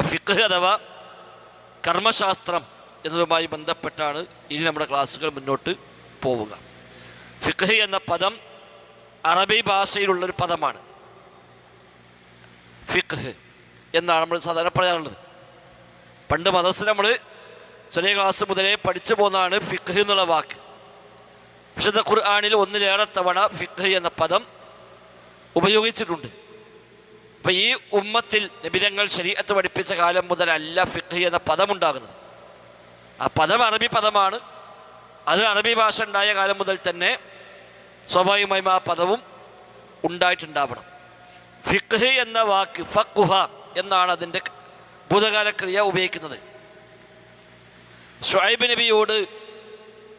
അപ്പോൾ ഫിഖ് അഥവാ കർമ്മശാസ്ത്രം എന്നതുമായി ബന്ധപ്പെട്ടാണ് ഇനി നമ്മുടെ ക്ലാസ്സുകൾ മുന്നോട്ട് പോവുക. ഫിഖ് എന്ന പദം അറബി ഭാഷയിലുള്ളൊരു പദമാണ്. ഫിഖ് എന്നാണ് നമ്മൾ സാധാരണ പറയാറുള്ളത്. പണ്ട് മദർസിൽ നമ്മൾ ചെറിയ ക്ലാസ് മുതലേ പഠിച്ചു പോകുന്നതാണ് ഫിഖ് എന്നുള്ള വാക്ക്. വിശുദ്ധ ഖുർആാനിൽ ഒന്നിലേറെ തവണ ഫിഖ് എന്ന പദം ഉപയോഗിച്ചിട്ടുണ്ട്. അപ്പം ഈ ഉമ്മത്തിൽ നബിതങ്ങൾ ശരീരത്ത് പഠിപ്പിച്ച കാലം മുതലല്ല ഫിഖ് എന്ന പദമുണ്ടാകുന്നത്. ആ പദം അറബി പദമാണ്. അത് അറബി ഭാഷ ഉണ്ടായ കാലം മുതൽ തന്നെ സ്വാഭാവികമായും ആ പദവും ഉണ്ടായിട്ടുണ്ടാവണം. ഫിഖ് എന്ന വാക്ക് ഫുഹ എന്നാണ് അതിന്റെ ഭൂതകാല ക്രിയ ഉപയോഗിക്കുന്നത്. ഷുഹൈബ് നബിയോട്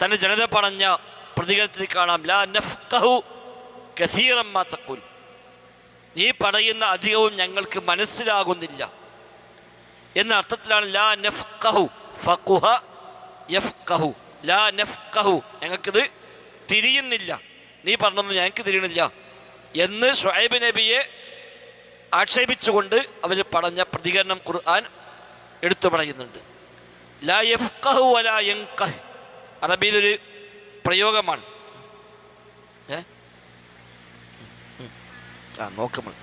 തന്റെ ജനത പറഞ്ഞ പ്രതികരണത്തിൽ കാണാം ലാ നഫ്കഹു കസീറം മാ തഖൂൽ. നീ പറയുന്ന അധികവും ഞങ്ങൾക്ക് മനസ്സിലാകുന്നില്ല. എന്ന അർത്ഥത്തിലാണ് ലാ നഫ്കഹു ഫഖുഹ യഫ്കഹു ലാ നഫ്കഹു ഞങ്ങൾക്കിത് തിരിയുന്നില്ല. നീ പറഞ്ഞൊന്നും ഞങ്ങൾക്ക് തിരിയണില്ല എന്ന് ഷുഹൈബ് നബിയെ ആക്ഷേപിച്ചുകൊണ്ട് അവർ പറഞ്ഞ പ്രതികരണം ഖുർആൻ എടുത്തു പറയുന്നുണ്ട്. ലാ യഫ്കഹു വലാ യങ്കഹ് അറബിയിലൊരു പ്രയോഗമാണ്. ആ നോക്കുമ്പോൾ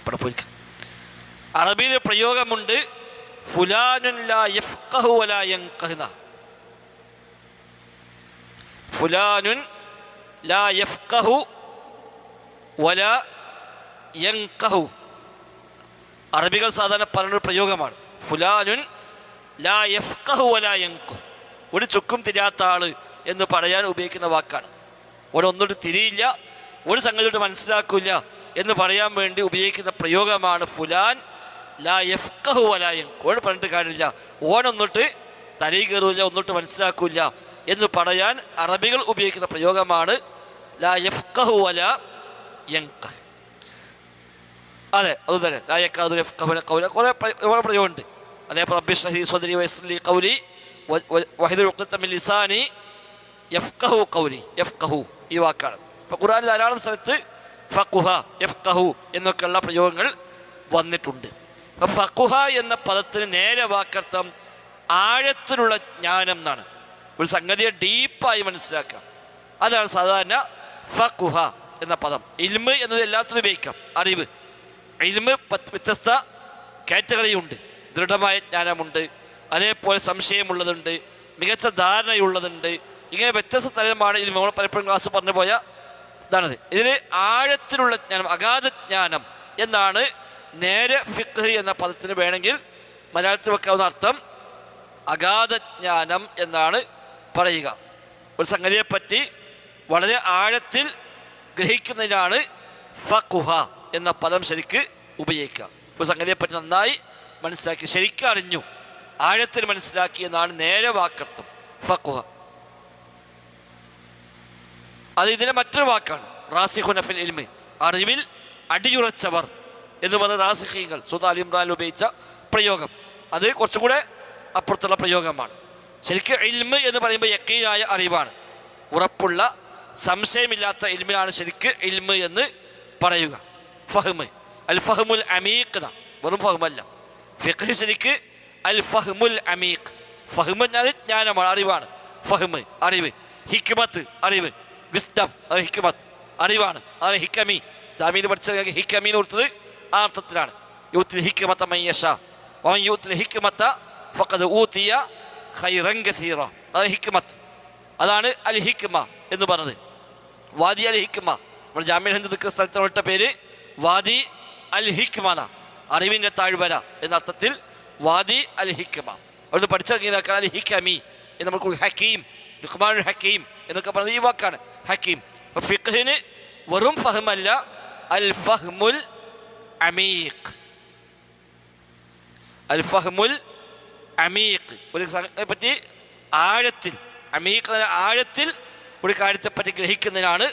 ഇവിടെ പോയി അറബിയിൽ പ്രയോഗമുണ്ട് ഫുലാനുൻ ലാ അറബികൾ സാധാരണ പറഞ്ഞൊരു പ്രയോഗമാണ് ഫുലാനുൻ ലാ യഫ്കഹു വല യങ്കു ഒരു ചുക്കും തിരിയാത്ത ആൾ എന്ന് പറയാൻ ഉപയോഗിക്കുന്ന വാക്കാണ്. ഒരൊന്നോട്ട് തിരിയില്ല ഒരു സംഗതിയോട്ട് മനസ്സിലാക്കില്ല. എന്ന് പറയാൻ വേണ്ടി ഉപയോഗിക്കുന്ന പ്രയോഗമാണ് ഫുലാൻ ലാ യഫ്കഹു വലാ യൻകഹു ഓൻ പറഞ്ഞിട്ട് കാര്യമില്ല. ഓനൊന്നിട്ട് തലയിൽ കയറില്ല ഒന്നിട്ട് മനസ്സിലാക്കില്ല എന്ന് പറയാൻ അറബികൾ ഉപയോഗിക്കുന്ന പ്രയോഗമാണ് ലാ യഫ്കഹു വലാ അതെ അത് തന്നെ. ലാ ലായക്കാതു കൗല കൗല കുറേ പ്ര- കുറേ പ്രയോഗമുണ്ട്. അതേപോലെ റബ്ബി ഷഹി സ്വദരി വൈസ്ലി കൗലി വഹിദുൽ ലിസാനി ഈ വാക്കാണ്. ഇപ്പൊ ഖുർആൻ ധാരാളം സ്ഥലത്ത് ഫഖുഹ യഫ്കഹു എന്നൊക്കെയുള്ള പ്രയോഗങ്ങൾ വന്നിട്ടുണ്ട്. അപ്പോൾ ഫക്കുഹ എന്ന പദത്തിന് നേരെ വാക്കർത്ഥം ആഴത്തിലുള്ള ജ്ഞാനം എന്നാണ്. ഒരു സംഗതിയെ ഡീപ്പായി മനസ്സിലാക്കാം. അതാണ് സാധാരണ ഫഖുഹ എന്ന പദം. ഇൽമ് എന്നത് എല്ലാത്തിനും ഉപയോഗിക്കാം. അറിവ്. ഇൽമ് വ്യത്യസ്ത കാറ്റഗറി ഉണ്ട് ദൃഢമായ ജ്ഞാനമുണ്ട്. അതേപോലെ സംശയമുള്ളതുണ്ട്. മികച്ച ധാരണയുള്ളതുണ്ട്. ഇങ്ങനെ വ്യത്യസ്ത തരമാണ് ഇൽമ നമ്മൾ പലപ്പോഴും ക്ലാസ് പറഞ്ഞു പോയ ഇതാണത് ഇതിൽ ആഴത്തിലുള്ള ജ്ഞാനം അഗാധ ജ്ഞാനം എന്നാണ് നേരെ ഫിഖ് എന്ന പദത്തിന് വേണമെങ്കിൽ മലയാളത്തിൽ വെക്കാവുന്ന അർത്ഥം അഗാധ ജ്ഞാനം എന്നാണ് പറയുക. ഒരു സംഗതിയെപ്പറ്റി വളരെ ആഴത്തിൽ ഗ്രഹിക്കുന്നതിനാണ് ഫഖുഹ എന്ന പദം ശരിക്ക് ഉപയോഗിക്കുക. ഒരു സംഗതിയെപ്പറ്റി നന്നായി മനസ്സിലാക്കി ശരിക്കറിഞ്ഞു ആഴത്തിൽ മനസ്സിലാക്കി എന്നാണ് നേരെ വാക്കർത്ഥം ഫഖുഹ. അത് ഇതിന്റെ മറ്റൊരു വാക്കാണ്. റാസിഖുനഫിൽ ഇൽമി. അറിവിൽ അടിയുറച്ചവർ എന്ന് പറഞ്ഞ റാസിഖീങ്ങൾ സുതാൽ ഇമ്രാൻ ഉപയോഗിച്ച പ്രയോഗം. അത് കുറച്ചും കൂടെ അപ്പുറത്തുള്ള പ്രയോഗമാണ്. ശരിക്കും ഇൽമ് എന്ന് പറയുമ്പോൾ യക്കീനായ അറിവാണ്. ഉറപ്പുള്ള സംശയമില്ലാത്ത ഇൽമിനാണ് ശരിക്ക് ഇൽമ് എന്ന് പറയുക. ഫഹ്മ്. അൽ ഫഹ്മുൽ അമീഖ്. വെറും ഫഹ്മല്ല. ഫിഖ് ശരിക്ക് അൽ ഫഹ്മുൽ അമീഖ്. ഫഹ്മ് എന്നാൽ ജ്ഞാനമാണ് അറിവാണ്. ഫഹ്മ് അറിവ്. ഹിക്മത്ത് അറിവ്. വിസ്ഡം അത് ഹിക്കുമത്ത് അറിവാണ് അതാണ് ഹിക്കമി ജാമീൽ പഠിച്ച ഹിക്കമി എന്ന് കൊടുത്തത് ആ അർത്ഥത്തിലാണ് യൂത്തിൽ ഹിക്കുമത്ത മയ്യഷ അവൻ യൂത്തിൽ ഹിക്കുമത്ത ഫക്കത് ഊത്തിയ ഖൈറൻ ഗസീറ അതാണ് ഹിക്കുമത്ത് അതാണ് അൽ ഹിക്മ എന്ന് പറഞ്ഞത്. വാദി അൽ ഹിക്മ. നമ്മുടെ ജാമ്യ ഹിന്ദു നിൽക്കുന്ന സ്ഥലത്ത് വിട്ട പേര്. വാദി അൽ ഹിക്മന അറിവിന്റെ താഴ്വര എന്ന അർത്ഥത്തിൽ വാദി അൽ ഹിക്മ. അവിടുന്ന് പഠിച്ചിറങ്ങിയതാക്കാൻ അൽ ഹിക്കമി എന്ന് നമുക്ക് ഹക്കീം ഹക്കീം എന്നൊക്കെ പറഞ്ഞത് ഈ വാക്കാണ്. ഹക്കീം. ഫിഖിന് വെറും ഫഹ്മല്ല അൽ ഫഹ്മുൽ അമീഖ്. അൽ ഫഹ്മുൽ അമീഖ്. ഒരു പറ്റി ആഴത്തിൽ അമീഖ് ആഴത്തിൽ ഒരു കാര്യത്തെപ്പറ്റി ഗ്രഹിക്കുന്നതിനാണ്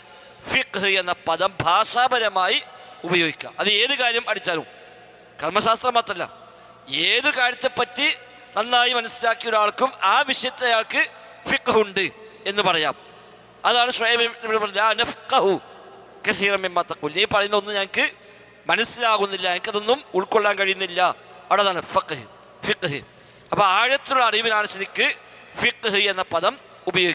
ഫിഖ് എന്ന പദം ഭാഷാപരമായി ഉപയോഗിക്കുക. അത് ഏത് കാര്യം അടിച്ചാലും. കർമ്മശാസ്ത്രം മാത്രമല്ല. ഏത് കാര്യത്തെപ്പറ്റി നന്നായി മനസ്സിലാക്കിയ ഒരാൾക്കും ആ വിഷയത്തെ അയാൾക്ക് ഫിഖ് ഉണ്ട് എന്ന് പറയാം. അതാണ് ഷുഹൈബ് ഇബ്നു പറഞ്ഞത്, നഫ്ഖഹു കസീറൻ മിമ്മാ തഖൂൽ." നീ പറയുന്ന ഒന്നും ഞങ്ങൾക്ക് മനസ്സിലാകുന്നില്ല എനിക്കതൊന്നും ഉൾക്കൊള്ളാൻ കഴിയുന്നില്ല. അവിടെ അതാണ് ഫഖ് ഫിഖ് അപ്പോൾ ആഴത്തിലുള്ള അറിവിനാണ് ശരിക്ക് ഫിഖ് എന്ന പദം ഉപയോഗിക്കുന്നത്.